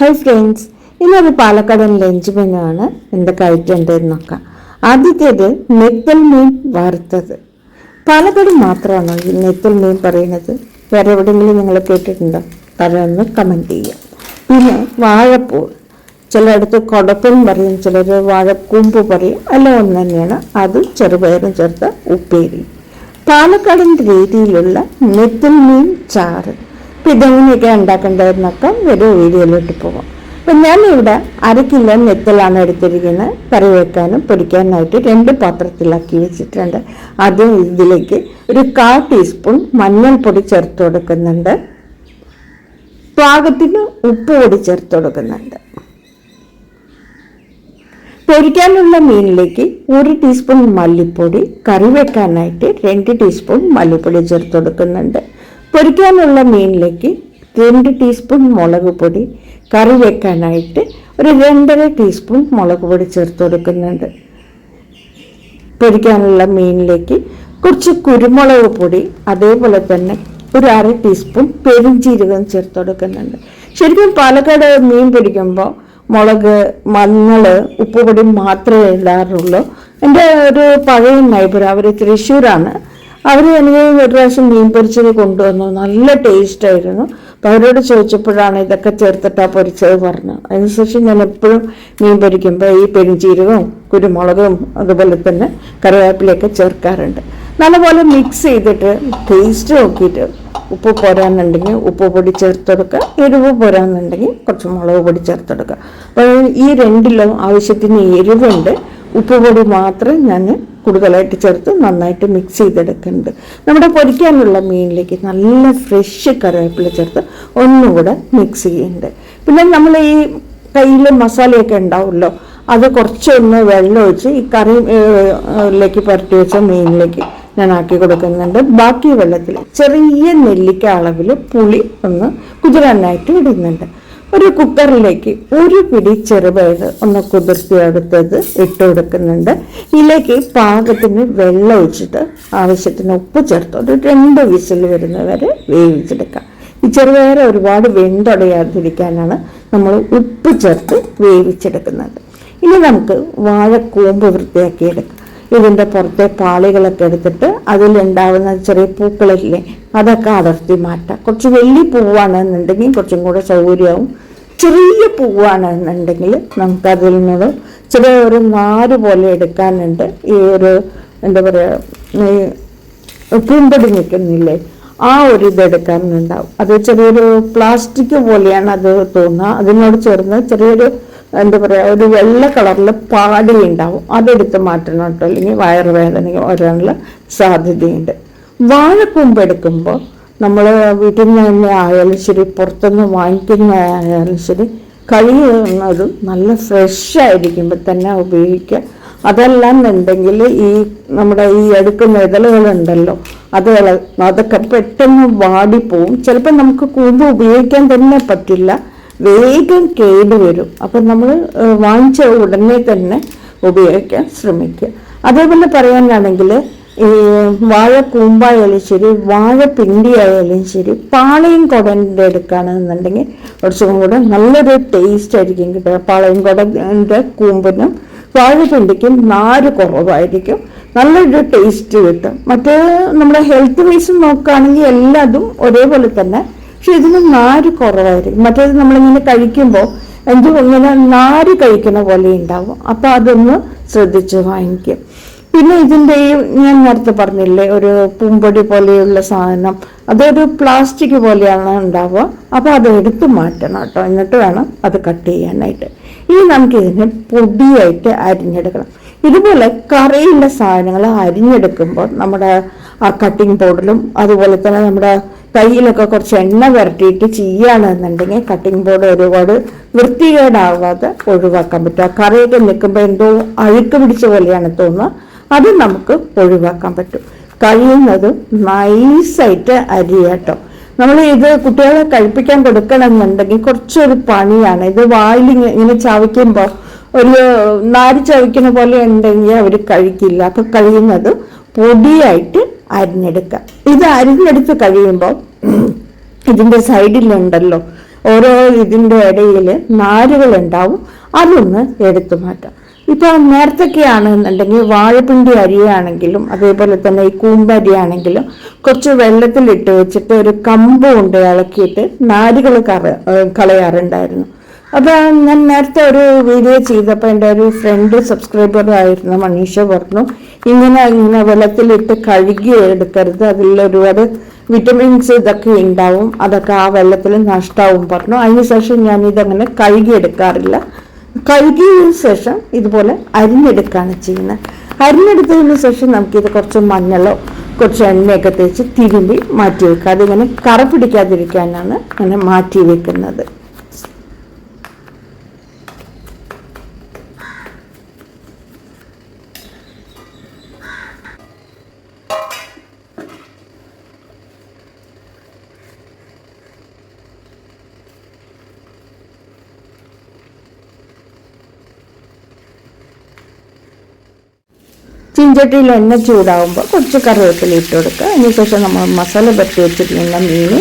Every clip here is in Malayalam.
ഹായ് ഫ്രണ്ട്സ് ഇന്നൊരു പാലക്കാടൻ ലഞ്ച് മെനു ആണ് കഴിക്കേണ്ടത് ഐറ്റം ഉണ്ടെന്ന് നോക്കാം. ആദ്യത്തേത് നെത്തൽ മീൻ വറുത്തത്. പാലക്കാട് മാത്രമാണ് ഈ നെത്തൽ മീൻ പറയുന്നത്? വേറെ എവിടെയെങ്കിലും നിങ്ങൾ കേട്ടിട്ടുണ്ടോ? പറയാമെന്ന് കമന്റ് ചെയ്യാം. പിന്നെ വാഴപ്പൂ. ചിലയിടത്ത് കൊടപ്പൻ പറയും ചിലർ വാഴക്കൂമ്പ് പറയും. എല്ലാം ഒന്ന് തന്നെയാണ്. അത് ചെറുപയറും ചേർത്ത ഉപ്പേരി. പാലക്കാടൻ രീതിയിലുള്ള നെത്തൽ മീൻ ചാറ്. അപ്പം ഇതെങ്ങനെയൊക്കെ ഉണ്ടാക്കേണ്ടതെന്നൊക്കെ ഒരു വീഡിയോയിലോട്ട് പോകാം അപ്പം ഞാനിവിടെ അര കിലോ നെത്തലാണ് എടുത്തിരിക്കുന്നത്. കറി വെക്കാനും പൊരിക്കാനായിട്ട് രണ്ട് പാത്രത്തിലാക്കി വെച്ചിട്ടുണ്ട്. ആദ്യം ഇതിലേക്ക് ഒരു കാ ടീസ്പൂൺ മഞ്ഞൾപ്പൊടി ചേർത്ത് കൊടുക്കുന്നുണ്ട്. പാകത്തിന് ഉപ്പ് പൊടി ചേർത്ത് കൊടുക്കുന്നുണ്ട്. പൊരിക്കാനുള്ള മീനിലേക്ക് ഒരു ടീസ്പൂൺ മല്ലിപ്പൊടി കറി വെക്കാനായിട്ട് രണ്ട് ടീസ്പൂൺ മല്ലിപ്പൊടി ചേർത്ത് കൊടുക്കുന്നുണ്ട്. പൊരിക്കാനുള്ള മീനിലേക്ക് രണ്ട് ടീസ്പൂൺ മുളക് പൊടി കറി വെക്കാനായിട്ട് ഒരു രണ്ടര ടീസ്പൂൺ മുളക് പൊടി ചേർത്ത് കൊടുക്കുന്നുണ്ട്. പൊരിക്കാനുള്ള മീനിലേക്ക് കുറച്ച് കുരുമുളക് പൊടി അതേപോലെ തന്നെ ഒരു അര ടീസ്പൂൺ പെരുംജീരകം ചേർത്ത് കൊടുക്കുന്നുണ്ട്. ശരിക്കും പാലക്കാട് മീൻ പിടിക്കുമ്പോൾ മുളക് മഞ്ഞൾ ഉപ്പുപൊടി മാത്രമേ ഇടാറുള്ളൂ. എന്റെ ഒരു പഴയ നൈബർ അവർ തൃശ്ശൂരാണ്. അവർ എനിക്ക് ഒരു പ്രാവശ്യം മീൻ പൊരിച്ചത് കൊണ്ടുവന്നു. നല്ല ടേസ്റ്റ് ആയിരുന്നു. അപ്പോൾ അവരോട് ചോദിച്ചപ്പോഴാണ് ഇതൊക്കെ ചേർത്തിട്ടാ പൊരിച്ചത് പറഞ്ഞു അതിനുശേഷം ഞാൻ എപ്പോഴും മീൻ പൊരിക്കുമ്പോൾ ഈ പെരുംജീരകവും കുരുമുളകും അതുപോലെ തന്നെ കറിവേപ്പിലയൊക്കെ ചേർക്കാറുണ്ട്. നല്ലപോലെ മിക്സ് ചെയ്തിട്ട് ടേസ്റ്റ് നോക്കിയിട്ട് ഉപ്പ് പോരാന്നുണ്ടെങ്കിൽ ഉപ്പ് പൊടി ചേർത്തെടുക്കുക എരിവ് പോരാന്നുണ്ടെങ്കിൽ കുറച്ച് മുളക് പൊടി ചേർത്തെടുക്കുക. അപ്പോൾ ഈ രണ്ടിലും ആവശ്യത്തിന് എരിവുണ്ട്. ഉപ്പ് പൊടി മാത്രം ഞാൻ കൂടുതലായിട്ട് ചേർത്ത് നന്നായിട്ട് മിക്സ് ചെയ്തെടുക്കുന്നുണ്ട്. നമ്മുടെ പൊരിക്കാനുള്ള മീനിലേക്ക് നല്ല ഫ്രഷ് കറിവേപ്പില ചേർത്ത് ഒന്നുകൂടെ മിക്സ് ചെയ്യുന്നുണ്ട്. പിന്നെ നമ്മൾ ഈ കയ്യിൽ മസാലയൊക്കെ ഉണ്ടാവുമല്ലോ അത് കുറച്ചൊന്ന് വെള്ളം ഒഴിച്ച് ഈ കറിയിലേക്ക് പുരട്ടി വെച്ച മീനിലേക്ക് ഞാൻ ആക്കി കൊടുക്കുന്നുണ്ട്. ബാക്കി വെള്ളത്തിൽ ചെറിയ നെല്ലിക്ക അളവിൽ പുളി ഒന്ന് കുതിരാനായിട്ട് ഇടുന്നുണ്ട്. ഒരു കുക്കറിലേക്ക് ഒരു പിടി ചെറുപയർ ഒന്ന് കുതിർത്തി എടുത്തത് ഇട്ട് കൊടുക്കുന്നുണ്ട്. ഇതിലേക്ക് പാകത്തിന് വെള്ളം ഒഴിച്ചിട്ട് ആവശ്യത്തിന് ഉപ്പ് ചേർത്ത് ഒരു രണ്ട് വിസിൽ വരുന്നവരെ വേവിച്ചെടുക്കാം. ഈ ചെറുപയർ ഒരുപാട് വെന്തൊടയാതിരിക്കാനാണ് നമ്മൾ ഉപ്പ് ചേർത്ത് വേവിച്ചെടുക്കുന്നത്. ഇനി നമുക്ക് വാഴക്കൂമ്പ് വൃത്തിയാക്കിയെടുക്കാം. ഇതിന്റെ പുറത്തെ പാളികളൊക്കെ എടുത്തിട്ട് അതിലുണ്ടാവുന്ന ചെറിയ പൂക്കളില്ലേ അതൊക്കെ അടർത്തി മാറ്റാം. കുറച്ച് വലിയ പൂവാണെന്നുണ്ടെങ്കിൽ കുറച്ചും കൂടെ സൗകര്യമാവും ചെറിയ പൂവാണെന്നുണ്ടെങ്കിൽ നമുക്കതിൽ നിന്ന് ചെറിയ ഒരു നാര് പോലെ എടുക്കാനുണ്ട്. ഈ ഒരു എന്താ പറയുക പൂമ്പൊടി നിൽക്കുന്നില്ലേ ആ ഒരു ഇത് എടുക്കാനുണ്ടാവും. അത് ചെറിയൊരു പ്ലാസ്റ്റിക് പോലെയാണ് അത് തോന്നുക. അതിനോട് ചേർന്ന് ചെറിയൊരു എന്താ പറയുക ഒരു വെള്ള കളറിൽ പാടി ഉണ്ടാവും അതെടുത്ത് മാറ്റണം കേട്ടോ. അല്ലെങ്കിൽ വയറുവേദന വരാനുള്ള സാധ്യതയുണ്ട്. വാഴക്കൂമ്പ് എടുക്കുമ്പോൾ നമ്മൾ വീട്ടിൽ നിന്ന് തന്നെ ആയാലും ശരി പുറത്തുനിന്ന് വാങ്ങിക്കുന്ന ആയാലും ശരി കഴിയുന്നതും നല്ല ഫ്രഷ് ആയിരിക്കുമ്പോൾ തന്നെ ഉപയോഗിക്കുക. അതെല്ലാം എന്നുണ്ടെങ്കിൽ ഈ നമ്മുടെ ഈ എടുക്കുന്ന ഇതളുകളുണ്ടല്ലോ അത് അതൊക്കെ പെട്ടെന്ന് വാടിപ്പോവും. ചിലപ്പോൾ നമുക്ക് കൂമ്പ് ഉപയോഗിക്കാൻ തന്നെ പറ്റില്ല. വേഗം കേട് വരും. അപ്പം നമ്മൾ വാങ്ങിച്ച ഉടനെ തന്നെ ഉപയോഗിക്കാൻ ശ്രമിക്കുക. അതേപോലെ പറയാനാണെങ്കിൽ ഈ വാഴ കൂമ്പായാലും ശരി വാഴ പിണ്ടിയായാലും ശരി പാളയും കുടന്റെ എടുക്കുകയാണെന്നുണ്ടെങ്കിൽ കുറച്ചും കൂടെ നല്ലൊരു ടേസ്റ്റ് ആയിരിക്കും കിട്ടുക. പാളയും കുടന്റെ കൂമ്പിനും വാഴപ്പിണ്ടിക്കും നാര് കുറവായിരിക്കും. നല്ലൊരു ടേസ്റ്റ് കിട്ടും. മറ്റേ നമ്മുടെ ഹെൽത്ത് വൈസ് നോക്കുകയാണെങ്കിൽ എല്ലാതും ഒരേപോലെ തന്നെ പക്ഷെ ഇതിന് നാര് കുറവായിരിക്കും. മറ്റേത് നമ്മളിങ്ങനെ കഴിക്കുമ്പോൾ എന്തോ ഇങ്ങനെ നാര് കഴിക്കുന്ന പോലെ ഉണ്ടാവും. അപ്പോൾ അതൊന്ന് ശ്രദ്ധിച്ച് വാങ്ങിക്കും. പിന്നെ ഇതിന്റെ ഞാൻ നേരത്തെ പറഞ്ഞില്ലേ ഒരു പൂമ്പൊടി പോലെയുള്ള സാധനം അതൊരു പ്ലാസ്റ്റിക് പോലെയാണ് ഉണ്ടാവുക. അപ്പോൾ അത് എടുത്ത് മാറ്റണം കേട്ടോ. എന്നിട്ട് വേണം അത് കട്ട് ചെയ്യാനായിട്ട്. ഇനി നമുക്കിതിനെ പൊടിയായിട്ട് അരിഞ്ഞെടുക്കണം. ഇതുപോലെ കറിയുള്ള സാധനങ്ങൾ അരിഞ്ഞെടുക്കുമ്പോൾ നമ്മുടെ ആ കട്ടിംഗ് ബോർഡിലും അതുപോലെ തന്നെ നമ്മുടെ കയ്യിലൊക്കെ കുറച്ച് എണ്ണ പുരട്ടിയിട്ട് ചെയ്യുകയാണെന്നുണ്ടെങ്കിൽ കട്ടിംഗ് ബോർഡ് ഒരുപാട് വൃത്തികേടാവാതെ ഒഴിവാക്കാൻ പറ്റും. കറിയൊക്കെ നിൽക്കുമ്പോൾ എന്തോ അഴുക്ക് പിടിച്ച പോലെയാണ് തോന്നുക. അത് നമുക്ക് ഒഴിവാക്കാൻ പറ്റും. കഴിയുന്നത് നൈസായിട്ട് അരിയാട്ടോ നമ്മൾ ഇത് കുട്ടികളെ കഴിപ്പിക്കാൻ കൊടുക്കണമെന്നുണ്ടെങ്കിൽ കുറച്ചൊരു പണിയാണ്. ഇത് വായിൽ ഇങ്ങനെ ചവയ്ക്കുമ്പോൾ ഒരു നാരി ചവയ്ക്കുന്ന പോലെ ഉണ്ടെങ്കിൽ അവർ കഴിക്കില്ല. അപ്പം കഴിയുന്നത് പൊടിയായിട്ട് അരിഞ്ഞെടുക്കുക. ഇത് അരിഞ്ഞെടുത്ത് കഴിയുമ്പോൾ ഇതിന്റെ സൈഡിലുണ്ടല്ലോ ഓരോ ഇതിന്റെ ഇടയിൽ നാരുകൾ ഉണ്ടാവും അതൊന്ന് എടുത്തു മാറ്റാം. ഇപ്പൊ നേരത്തൊക്കെയാണെന്നുണ്ടെങ്കിൽ വാഴപ്പിണ്ടി അരിയാണെങ്കിലും അതേപോലെ തന്നെ ഈ കൂമ്പരിയാണെങ്കിലും കുറച്ച് വെള്ളത്തിലിട്ട് വെച്ചിട്ട് ഒരു കമ്പ് കൊണ്ട് ഇളക്കിയിട്ട് നാരുകൾ കറ കളയാറുണ്ടായിരുന്നു. അപ്പൊ ഞാൻ നേരത്തെ ഒരു വീഡിയോ ചെയ്തപ്പോൾ എന്റെ ഒരു ഫ്രണ്ട് സബ്സ്ക്രൈബർ ആയിരുന്ന മനീഷ പറഞ്ഞു ഇങ്ങനെ ഇങ്ങനെ വെള്ളത്തിലിട്ട് കഴുകി എടുക്കരുത്. അതിൽ ഒരുപാട് വിറ്റമിൻസ് ഇതൊക്കെ ഉണ്ടാവും. അതൊക്കെ ആ വെള്ളത്തിൽ നഷ്ടമാവും പറഞ്ഞു. അതിന് ശേഷം ഞാൻ ഇതങ്ങനെ കഴുകി എടുക്കാറില്ല. കഴുകിയതിനു ശേഷം ഇതുപോലെ അരിഞ്ഞെടുക്കുകയാണ് ചെയ്യുന്നത്. അരിഞ്ഞെടുത്തതിന് ശേഷം നമുക്കിത് കുറച്ച് മഞ്ഞളോ കുറച്ച് എണ്ണയൊക്കെ തേച്ച് തിരുമ്പി മാറ്റി വെക്കുക. അതിങ്ങനെ കറ പിടിക്കാതിരിക്കാനാണ് അങ്ങനെ മാറ്റി വെക്കുന്നത്. ചീഞ്ചട്ടിയിൽ എണ്ണ ചൂടാകുമ്പോൾ കുറച്ച് കറിവേപ്പില ഇട്ട് കൊടുക്കുക. അതിനുശേഷം നമ്മൾ മസാല പറ്റി വെച്ചിട്ടുള്ള മീൻ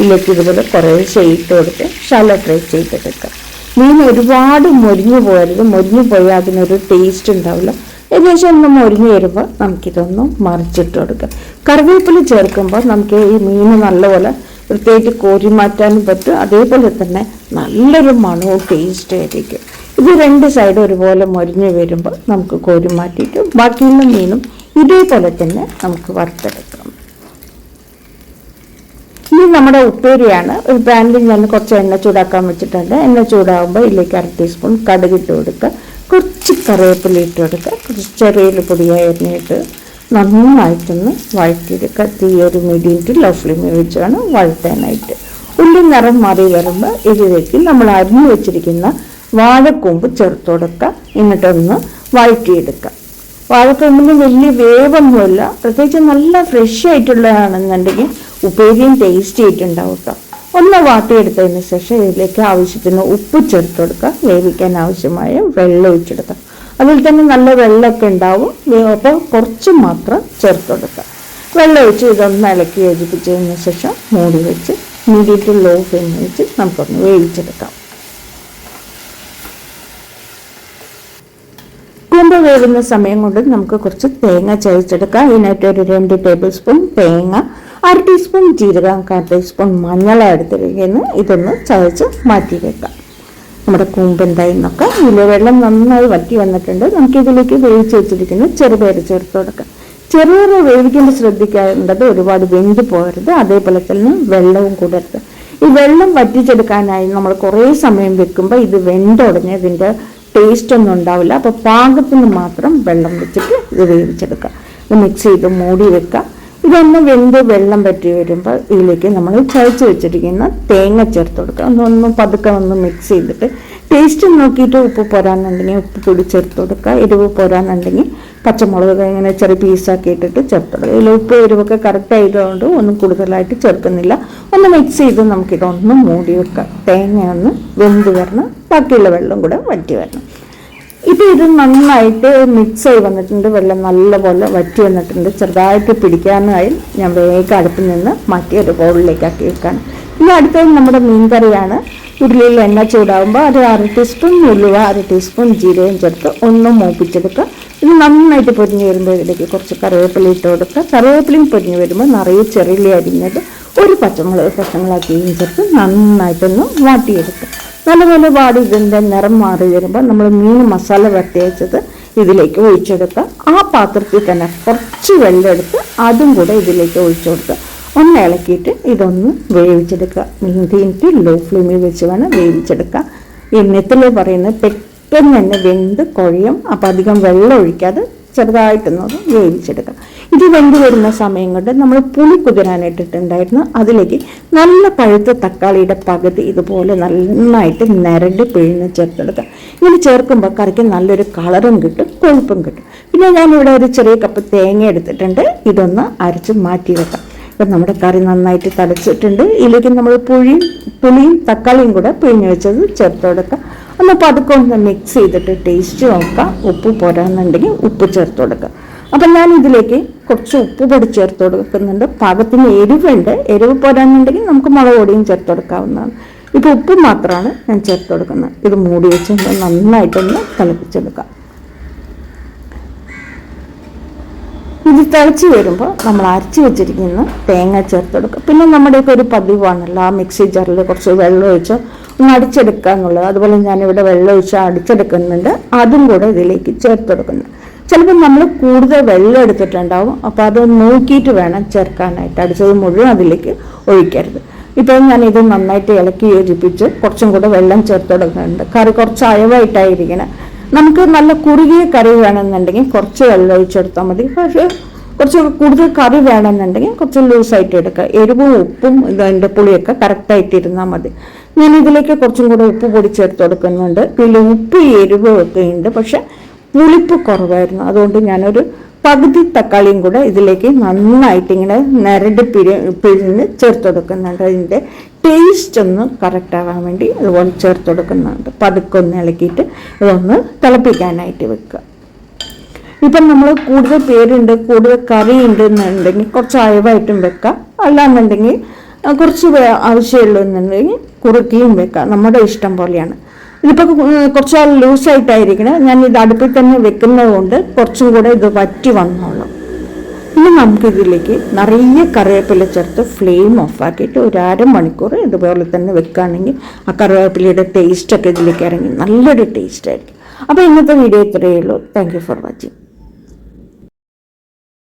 ഇതിലേക്ക് ഇതുപോലെ കുറേശ്ശെ ഇട്ട് കൊടുത്ത് ഷാലോ ഫ്രൈ ചെയ്തെടുക്കുക മീൻ ഒരുപാട് മൊരിഞ്ഞു പോകരുത്. മൊരിഞ്ഞു പോയാൽ അതിനൊരു ടേസ്റ്റ് ഉണ്ടാവില്ല. ഏകദേശം ഒന്ന് മൊരിഞ്ഞു വരുമ്പോൾ നമുക്കിതൊന്ന് മറിച്ചിട്ട് കൊടുക്കുക. കറിവേപ്പില ചേർക്കുമ്പോൾ നമുക്ക് ഈ മീൻ നല്ലപോലെ പ്രത്യേകിച്ച് കോരി മാറ്റാനും പറ്റും. അതേപോലെ തന്നെ നല്ലൊരു മണവും ടേസ്റ്റ് ആയിരിക്കും. ഇത് രണ്ട് സൈഡ് ഒരുപോലെ മൊരിഞ്ഞ് വരുമ്പോൾ നമുക്ക് കോരി മാറ്റിയിട്ട് ബാക്കിയുള്ള മീനും ഇതേപോലെ തന്നെ നമുക്ക് വറുത്തെടുക്കാം. ഇനി നമ്മുടെ ഉപ്പേരിയാണ്. ഒരു പാനിൽ ഞാൻ കുറച്ച് എണ്ണ ചൂടാക്കാൻ വെച്ചിട്ടുണ്ട്. എണ്ണ ചൂടാകുമ്പോൾ ഇതിലേക്ക് അര ടീസ്പൂൺ കടുക് ഇട്ട് കൊടുക്കുക. കുറച്ച് കറിവേപ്പില ഇട്ട് കൊടുക്കുക. കുറച്ച് ചെറിയ പൊടിയായി എണ്ണയിട്ട് നന്നായിട്ടൊന്ന് വഴറ്റിയെടുക്കുക. തീ ഒരു മീഡിയം ടു ലോ ഫ്ലെയിമിൽ വെച്ചാണ് വഴറ്റാനായിട്ട്. ഉള്ളി നിറം മാറി വരുമ്പോൾ ഇതിലേക്ക് നമ്മൾ അരിഞ്ഞു വെച്ചിരിക്കുന്ന വാഴക്കൂമ്പ് ചേർത്ത് കൊടുക്കുക എന്നിട്ടൊന്ന് വഴറ്റിയെടുക്കുക വാഴക്കൂമ്പിന് വലിയ വേവൊന്നുമില്ല. പ്രത്യേകിച്ച് നല്ല ഫ്രഷ് ആയിട്ടുള്ളതാണെന്നുണ്ടെങ്കിൽ ഉപ്പേരിയും ടേസ്റ്റ് ആയിട്ടുണ്ടാവും കേട്ടോ ഒന്ന് വാട്ടിയെടുത്തതിന് ശേഷം ഇതിലേക്ക് ആവശ്യത്തിന് ഉപ്പ് ചേർത്ത് കൊടുക്കുക വേവിക്കാൻ ആവശ്യമായ വെള്ളം ഒഴിച്ചെടുക്കുക അതിൽ തന്നെ നല്ല വെള്ളമൊക്കെ ഉണ്ടാവും. അപ്പോൾ കുറച്ച് മാത്രം ചേർത്ത് കൊടുക്കുക വെള്ളം ഒഴിച്ച് ഇതൊന്ന് ഇളക്കി യോജിപ്പിച്ചതിന് ശേഷം മൂടി വെച്ച് മീഡിയറ്റ് ടു ലോ ഫ്ലെയിമിൽ വെച്ച് നമുക്കൊന്ന് വേവിച്ചെടുക്കാം. കൂമ്പ് വേവുന്ന സമയം കൊണ്ട് നമുക്ക് കുറച്ച് തേങ്ങ ചതച്ചെടുക്കാം. ഇതിനായിട്ട് ഒരു രണ്ട് ടേബിൾ സ്പൂൺ തേങ്ങ അര ടീസ്പൂൺ ജീരകം കാൽ ടീസ്പൂൺ മഞ്ഞൾ എടുത്തിരിക്കുന്നു ഇതൊന്ന് ചതച്ച് മാറ്റി വെക്കാം. നമ്മുടെ കൂമ്പ് എന്തായി നോക്കാം ഇതിലെ വെള്ളം നന്നായി വറ്റി വന്നിട്ടുണ്ട്. നമുക്കിതിലേക്ക് വേവിച്ച് വെച്ചിരിക്കുന്ന ചെറുപയർ ചേർത്ത് കൊടുക്കാം. ചെറുപയർ വേവിക്കുമ്പോൾ ശ്രദ്ധിക്കേണ്ടത് ഒരുപാട് വെന്ത് പോകരുത്. അതേപോലെ തന്നെ വെള്ളവും കൂടരുത്. ഈ വെള്ളം വറ്റിച്ചെടുക്കാനായി നമ്മൾ കുറേ സമയം വെക്കുമ്പോൾ ഇത് വെന്തുടഞ്ഞ് ഇതിന്റെ ടേസ്റ്റ് ഒന്നും ഉണ്ടാവില്ല. അപ്പോൾ പാകത്തിന് മാത്രം വെള്ളം വെച്ചിട്ട് ഇത് വേവിച്ചെടുക്കുക. ഇത് മിക്സ് ചെയ്ത് മൂടി വെക്കുക. ഇതൊന്ന് വെന്ത് വെള്ളം പറ്റി വരുമ്പോൾ ഇതിലേക്ക് നമ്മൾ ചതച്ച് വെച്ചിരിക്കുന്ന തേങ്ങ ചേർത്ത് കൊടുക്കുക. ഒന്നൊന്ന് പതുക്കെ ഒന്ന് മിക്സ് ചെയ്തിട്ട് ടേസ്റ്റ് നോക്കിയിട്ട് ഉപ്പ് പോരാന്നുണ്ടെങ്കിൽ ഉപ്പ് പൊടി ചേർത്ത് കൊടുക്കുക. എരിവ് പോരാന്നുണ്ടെങ്കിൽ പച്ചമുളക് ഇങ്ങനെ ചെറിയ പീസാക്കി ഇട്ടിട്ട് ചേർത്ത് കൊടുക്കുക. ഇതിൽ ഉപ്പ് എരിവൊക്കെ കറക്റ്റ് ആയതുകൊണ്ട് ഒന്നും കൂടുതലായിട്ട് ചേർക്കുന്നില്ല. ഒന്ന് മിക്സ് ചെയ്ത് നമുക്കിതൊന്ന് മൂടി വെക്കാം തേങ്ങ ഒന്ന് വെന്ത് വരണം. ബാക്കിയുള്ള വെള്ളം കൂടെ വറ്റി വരണം. ഇപ്പോൾ ഇത് നന്നായിട്ട് മിക്സ് ആയി വന്നിട്ടുണ്ട്. വെള്ളം നല്ലപോലെ വറ്റി വന്നിട്ടുണ്ട്. ചെറുതായിട്ട് പിടിക്കാനായി ഞാൻ വേഗം അടുപ്പിൽ നിന്ന് മാറ്റി ഒരു ബൗളിലേക്ക് ആക്കി വെക്കാണ്. ഇനി അടുത്തത് നമ്മുടെ മീൻകറിയാണ്. ഉരുളിയിൽ എണ്ണ ചൂടാകുമ്പോൾ അത് അര ടീസ്പൂൺ ഉലുവ അര ടീസ്പൂൺ ജീരകം ചേർത്ത് ഒന്ന് മൂപ്പിച്ചെടുക്കുക. ഇത് നന്നായിട്ട് പൊരിഞ്ഞ് വരുമ്പോൾ ഇതിലേക്ക് കുറച്ച് കറിവേപ്പില ഇട്ട് കൊടുക്കുക. കറിവേപ്പിലയും പൊരിഞ്ഞ് വരുമ്പോൾ നിറയെ ചെറിയ അരിഞ്ഞത് ഒരു പച്ചമുളക് കഷ്ണങ്ങളാക്കിയും ചേർത്ത് നന്നായിട്ടൊന്ന് വാട്ടിയെടുക്കുക. നല്ലപോലെ വാടി ഇതിന്റെ നിറം മാറി വരുമ്പോൾ നമ്മൾ മീൻ മസാല വരട്ടി വെച്ചത് ഇതിലേക്ക് ഒഴിച്ചെടുക്കുക. ആ പാത്രത്തിൽ തന്നെ കുറച്ച് വെള്ളം എടുത്ത് അതും കൂടെ ഇതിലേക്ക് ഒഴിച്ചു കൊടുക്കുക. ഒന്ന് ഇളക്കിയിട്ട് ഇതൊന്ന് വേവിച്ചെടുക്കുക. മീൻതീനിട്ട് ലോ ഫ്ലെയിമിൽ വെച്ച് വേണം വേവിച്ചെടുക്കുക. ഈ പറയുന്നത് പെട്ടെന്ന് തന്നെ വെന്ത് കുഴയും. അപ്പം അധികം വെള്ളം ഒഴിക്കാതെ ചെറുതായിട്ടൊന്ന് വേവിച്ചെടുക്കാം ഇത് വെന്ത് വരുന്ന സമയം കൊണ്ട് നമ്മൾ പുളി കുതിരാനിട്ടിട്ടുണ്ടായിരുന്നു. അതിലേക്ക് നല്ല പഴുത്ത തക്കാളിയുടെ പകുതി ഇതുപോലെ നന്നായിട്ട് നിരണ്ട് പിഴിഞ്ഞ് ചേർത്തെടുക്കുക. ഇങ്ങനെ ചേർക്കുമ്പോൾ കറിക്ക് നല്ലൊരു കളറും കിട്ടും കൊഴുപ്പും കിട്ടും. പിന്നെ ഞാനിവിടെ ഒരു ചെറിയ കപ്പ് തേങ്ങ എടുത്തിട്ടുണ്ട്. ഇതൊന്ന് അരച്ച് മാറ്റി വെക്കാം. ഇപ്പം നമ്മുടെ കറി നന്നായിട്ട് തടച്ചിട്ടുണ്ട് ഇതിലേക്ക് നമ്മൾ പുഴിയും പുളിയും തക്കാളിയും കൂടെ പിഴിഞ്ഞ് വെച്ചത് ചേർത്ത് ഒന്ന് പതുക്കെ ഒന്ന് മിക്സ് ചെയ്തിട്ട് ടേസ്റ്റ് നോക്കാം. ഉപ്പ് പോരാന്നുണ്ടെങ്കിൽ ഉപ്പ് ചേർത്ത് കൊടുക്കുക അപ്പം ഞാൻ ഇതിലേക്ക് കുറച്ച് ഉപ്പ് പൊടി ചേർത്ത് കൊടുക്കുന്നുണ്ട്. പാകത്തിന് എരിവുണ്ട്. എരിവ് പോരാന്നുണ്ടെങ്കിൽ നമുക്ക് മുളക് പൊടിയും ചേർത്ത് കൊടുക്കാവുന്നതാണ്. ഇപ്പോൾ ഉപ്പ് മാത്രമാണ് ഞാൻ ചേർത്ത് കൊടുക്കുന്നത്. ഇത് മൂടി വെച്ച് നന്നായിട്ടൊന്ന് തിളപ്പിച്ചെടുക്കാം. ഇത് തിളച്ച് വരുമ്പോൾ നമ്മൾ അരച്ച് വെച്ചിരിക്കുന്ന തേങ്ങ ചേർത്ത് കൊടുക്കുക. പിന്നെ നമ്മുടെയൊക്കെ ഒരു പതിവാണല്ലോ. ആ മിക്സി ജാറിൽ കുറച്ച് വെള്ളം ഒഴിച്ച് ഒന്ന് അടിച്ചെടുക്കുക എന്നുള്ളത് അതുപോലെ ഞാനിവിടെ വെള്ളം ഒഴിച്ച് അടിച്ചെടുക്കുന്നുണ്ട്. അതും കൂടെ ഇതിലേക്ക് ചേർത്ത് കൊടുക്കുന്നു ചിലപ്പോൾ നമ്മൾ കൂടുതൽ വെള്ളം എടുത്തിട്ടുണ്ടാവും. അപ്പോൾ അത് നോക്കിയിട്ട് വേണം ചേർക്കാനായിട്ട്. അടിച്ചത് മുഴുവൻ അതിലേക്ക് ഒഴിക്കരുത്. ഇപ്പോൾ ഞാൻ ഇത് നന്നായിട്ട് ഇളക്കി യോജിപ്പിച്ച് കുറച്ചും കൂടെ വെള്ളം ചേർത്ത് കൊടുക്കുന്നുണ്ട്. കറി കുറച്ച് അയവായിട്ടായിരിക്കണം. നമുക്ക് നല്ല കുറുകിയ കറി വേണമെന്നുണ്ടെങ്കിൽ കുറച്ച് വെള്ളം ഒഴിച്ചെടുത്താൽ മതി. പക്ഷേ കുറച്ച് കൂടുതൽ കറി വേണമെന്നുണ്ടെങ്കിൽ കുറച്ച് ലൂസായിട്ട് എടുക്കുക. എരിവും ഉപ്പും ഇതിന്റെ പുളിയൊക്കെ കറക്റ്റായിട്ട് ഇരുന്നാൽ മതി. ഞാൻ ഇതിലേക്ക് കുറച്ചും കൂടെ ഉപ്പ് പൊടി ചേർത്ത് കൊടുക്കുന്നുണ്ട്. പിന്നെ ഉപ്പ് എരിവും ഒക്കെ ഉണ്ട്. പക്ഷെ പുളിപ്പ് കുറവായിരുന്നു. അതുകൊണ്ട് ഞാനൊരു പകുതി തക്കാളിയും കൂടെ ഇതിലേക്ക് നന്നായിട്ട് ഇങ്ങനെ നിരട് പിരി പിഴിഞ്ഞ് ചേർത്ത് കൊടുക്കുന്നുണ്ട്. അതിന്റെ ടേസ്റ്റ് ഒന്ന് കറക്റ്റ് ആവാൻ വേണ്ടി അതുപോലെ ചേർത്ത് കൊടുക്കുന്നുണ്ട്. പതുക്കെ ഒന്ന് ഇളക്കിയിട്ട് ഇതൊന്ന് തിളപ്പിക്കാനായിട്ട് വെക്കുക. ഇപ്പം നമ്മൾ കൂടുതൽ പേരുണ്ട് കൂടുതൽ കറി ഉണ്ട് എന്നുണ്ടെങ്കിൽ കുറച്ച് അയവായിട്ടും വെക്കാം. അല്ലാന്നുണ്ടെങ്കിൽ കുറച്ച് ആവശ്യമുള്ളൂ എന്നുണ്ടെങ്കിൽ കുറുക്കിയും വെക്കാം. നമ്മുടെ ഇഷ്ടം പോലെയാണ്. ഇതിപ്പോൾ കുറച്ച് ലൂസായിട്ടായിരിക്കണം. ഞാൻ ഇത് അടുപ്പിൽ തന്നെ വെക്കുന്നത് കൊണ്ട് കുറച്ചും കൂടെ ഇത് വറ്റി വന്നോളും. ഇനി നമുക്കിതിലേക്ക് നിറയെ കറിവേപ്പില ചേർത്ത് ഫ്ലെയിം ഓഫാക്കിയിട്ട് ഒരു അരമണിക്കൂർ ഇതുപോലെ തന്നെ വെക്കുകയാണെങ്കിൽ ആ കറിവേപ്പിലയുടെ ടേസ്റ്റൊക്കെ ഇതിലേക്ക് ഇറങ്ങി. നല്ലൊരു ടേസ്റ്റ് ആയിരിക്കും. അപ്പോൾ ഇന്നത്തെ വീഡിയോ ഇത്രയേ ഉള്ളൂ. Thank for watching